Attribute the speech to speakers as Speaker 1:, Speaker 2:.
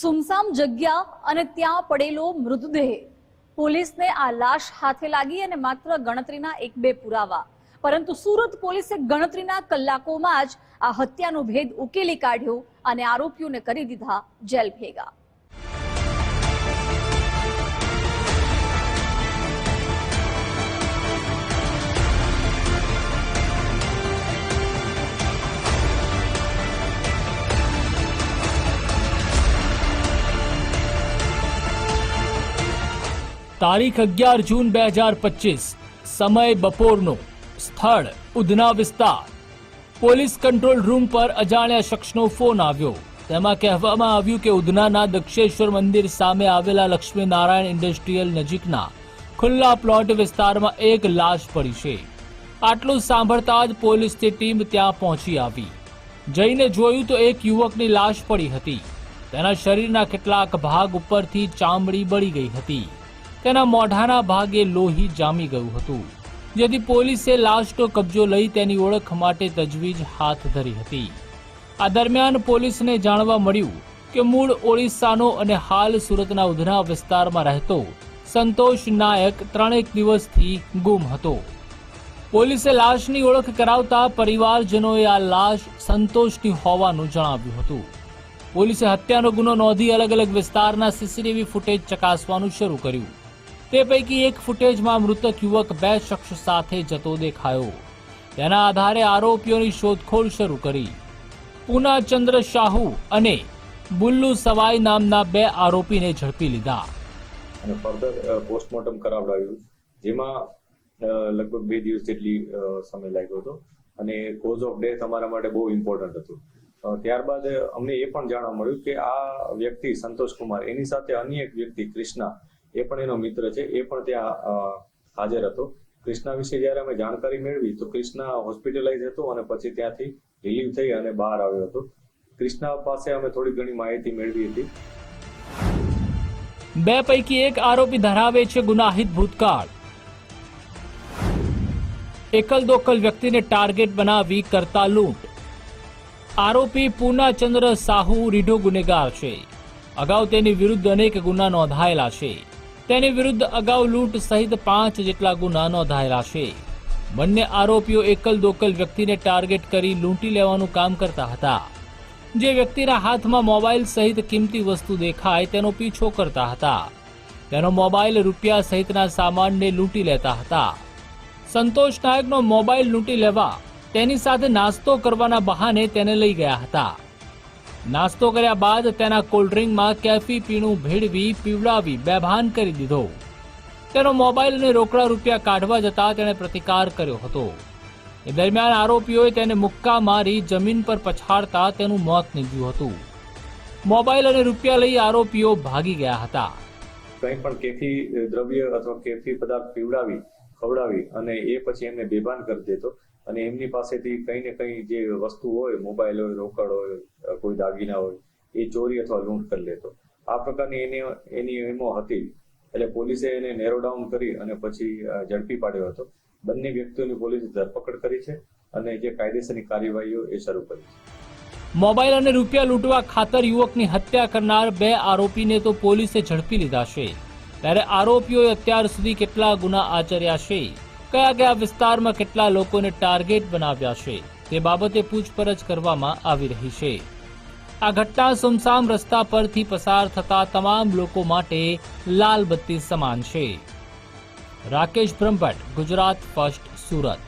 Speaker 1: સુમસામ જગ્યા અને ત્યાં પડેલો મૃતદેહ. પોલીસને આ લાશ હાથે લાગી અને માત્ર ગણતરીના એક બે પુરાવા. પરંતુ સુરત પોલીસે ગણતરીના કલાકોમાં જ આ હત્યાનો ભેદ ઉકેલી કાઢ્યો અને આરોપીઓને કરી દીધા જેલ ભેગા
Speaker 2: તારીખ અગિયાર જૂન બે હજાર પચીસ. સમય બપોરનો. સ્થળ ઉધના વિસ્તાર. પોલીસ કંટ્રોલ રૂમ પર અજાણ્યા શખ્સનો ફોન આવ્યો. તેમાં કહેવામાં આવ્યું કે ઉધનાના દક્ષેશ્વર મંદિર સામે આવેલા લક્ષ્મીનારાયણ ઇન્ડસ્ટ્રીયલ નજીકના ખુલ્લા પ્લોટ વિસ્તારમાં એક લાશ પડી છે. આટલું સાંભળતા જ પોલીસની ટીમ ત્યાં પહોંચી આવી. જઈને જોયું તો એક યુવકની લાશ પડી હતી. તેના શરીરના કેટલાક ભાગ ઉપરથી ચામડી બળી ગઈ હતી. તેના મોઢાના ભાગે લોહી જામી ગયું હતું. જેથી પોલીસે લાશનો કબજો લઈ તેની ઓળખ માટે તજવીજ હાથ ધરી હતી. આ દરમિયાન પોલીસને જાણવા મળ્યું કે મૂળ ઓડિશાનો અને હાલ સુરતના ઉધના વિસ્તારમાં રહેતો સંતોષ નાયક ત્રણેક દિવસથી ગુમ હતો. પોલીસે લાશની ઓળખ કરાવતા પરિવારજનોએ આ લાશ સંતોષની હોવાનું જણાવ્યું હતું. પોલીસે હત્યાનો ગુનો નોંધી અલગ અલગ વિસ્તારના સીસીટીવી ફૂટેજ ચકાસવાનું શરૂ કર્યું. તે પૈકી એક ફૂટેજમાં મૃતક યુવક બે શખ્સ સાથે જતો દેખાયો. તેના આધારે આરોપીઓની શોધખોળ શરૂ કરી. પૂનાચંદ્ર શાહુ અને બુલ્લુ સવાઈ નામના બે આરોપીને ઝડપી લીધા.
Speaker 3: અને ફર્ધર પોસ્ટમોર્ટમ કરાવડાવ્યું, જેમાં લગભગ બે દિવસ જેટલી સમય લાગ્યો હતો. અને કોઝ ઓફ ડેથ અમારા માટે બહુ ઇમ્પોર્ટન્ટ હતું. ત્યારબાદ અમને એ પણ જાણવા મળ્યું કે આ વ્યક્તિ સંતોષ કુમાર, એની સાથે અન્ય એક વ્યક્તિ કૃષ્ણા એ પણ એનો મિત્ર છે, એ પણ ત્યાં હાજર હતો. કૃષ્ણા વિશે જ્યારે અમે જાણકારી મેળવી, તો કૃષ્ણા હોસ્પિટલાઇઝ હતો અને પછી ત્યાંથી રિલીવ થઈ અને બહાર આવ્યો હતો. કૃષ્ણા પાસે અમે થોડી ઘણી માહિતી મેળવી હતી.
Speaker 2: બે પૈકી એક આરોપી ધરાવે છે ગુનાહિત ભૂતકાળ. એકલ દોકલ વ્યક્તિને ટાર્ગેટ બનાવી કરતા લૂંટ. આરોપી પૂર્ણાચંદ્ર સાહુ રીઢો ગુનેગાર છે. અગાઉ તેની વિરુદ્ધ અનેક ગુના નોંધાયેલા છે. તેની વિરુદ્ધ અગાઉ લૂંટ સહિત પાંચ જેટલા ગુના નોંધાયેલા છે. બંને આરોપીઓ એકલ દોકલ વ્યક્તિને ટાર્ગેટ કરી લૂંટી લેવાનું કામ કરતા હતા. જે વ્યક્તિના હાથમાં મોબાઈલ સહિત કિંમતી વસ્તુ દેખાય તેનો પીછો કરતા હતા. તેનો મોબાઈલ રૂપિયા સહિતના સામાનને લૂંટી લેતા હતા. સંતોષ નાયકનો મોબાઈલ લૂંટી લેવા તેની સાથે નાસ્તો કરવાના બહાને તેને લઈ ગયા હતા. નાસ્તો કર્યા બાદ તેના કોલ્ડ્રિંકમાં કેફી પીણું ભેળવી, પીવડાવી, બેભાન કરી દીધો. તેનો મોબાઈલ અને રોકડા રૂપિયા કાઢવા જતા તેણે પ્રતિકાર કર્યો હતો. એ દરમિયાન આરોપીઓએ તેને મુક્કા મારી જમીન પર પછાડતા તેનું મોત નીપજ્યું હતું. મોબાઈલ અને રૂપિયા લઈ આરોપીઓ ભાગી ગયા હતા.
Speaker 3: કંઈ પણ કેફી દ્રવ્ય અથવા કેફી પદાર્થ પીવડાવી ખવડાવી અને એ પછી એમને બેભાન કરી દેતો. અને એમની પાસેથી કંઈ ને કંઈ જે વસ્તુ હોય, મોબાઈલ હોય, રોકડ હોય કોઈ દાગીના હોય, એ ચોરી અથવા લૂંટ કરી લેતો. આ પ્રકારની એની એની એમો હતી. એટલે પોલીસે એને નેરો ડાઉન કરી અને પછી ઝડપી પાડ્યો હતો. બંને વ્યક્તિઓની પોલીસે ધરપકડ કરી છે અને જે કાયદેસરની કાર્યવાહીઓ એ શરૂ કરી છે.
Speaker 2: મોબાઈલ અને રૂપિયા લૂંટવા ખાતર યુવકની હત્યા કરનાર બે આરોપીને તો પોલીસે ઝડપી લીધા છે. ત્યારે આરોપીઓએ અત્યાર સુધી કેટલા ગુના આચર્યા છે? કયા કયા વિસ્તારમાં કેટલા લોકોને ટાર્ગેટ બનાવ્યા છે? તે બાબતે પૂછપરછ કરવામાં આવી રહી છે. આ ઘટના સુમસામ રસ્તા પરથી પસાર થતા તમામ લોકો માટે લાલ બત્તી સમાન છે. રાકેશ બ્રહ્મભટ્ટ, ગુજરાત ફર્સ્ટ સુરત.